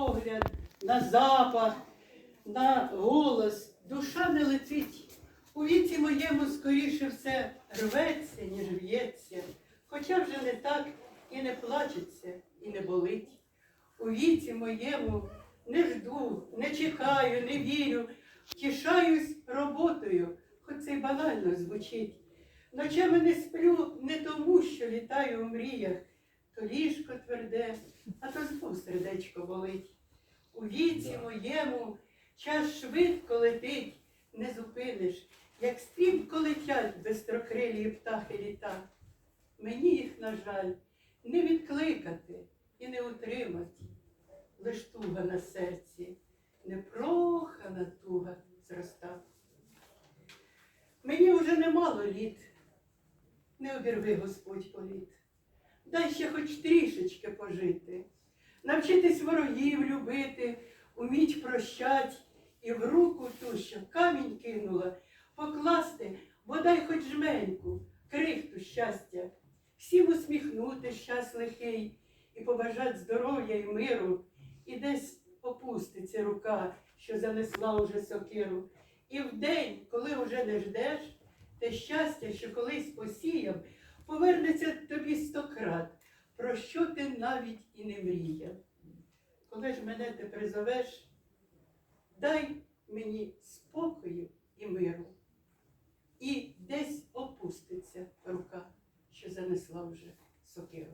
погляд, на запах, на голос. Душа не летить. У віці моєму скоріше все рветься, ніж в'ється. Хоча вже не так і не плачеться, і не болить. У віці моєму не жду, не чекаю, не вірю, втішаюсь роботою, хоч це й банально звучить. Ночами не сплю не тому, що літаю у мріях, то ліжко тверде, а то знов сердечко болить. У віці моєму час швидко летить, не зупиниш, як стрімко летять бистрокрилі птахи літа. Мені їх, на жаль, не відкликати і не утримати. Лиш туга на серці, непрохана туга зроста. Мені вже немало літ, не обірви Господь політ. Дай ще хоч трішечки пожити, навчитись ворогів любити, уміть прощать і в руку ту, що камінь кинула, покласти, бодай хоч жменьку, крихту щастя, всім усміхнути щас лихий і побажать здоров'я і миру, і десь опуститься рука, що занесла уже сокиру. І в день, коли вже не ждеш, те щастя, що колись посіяв, повернеться тобі стократ, про що ти навіть і не мріяв. Коли ж мене ти призовеш, дай мені спокою і миру. І десь опуститься рука, що занесла вже сокиру.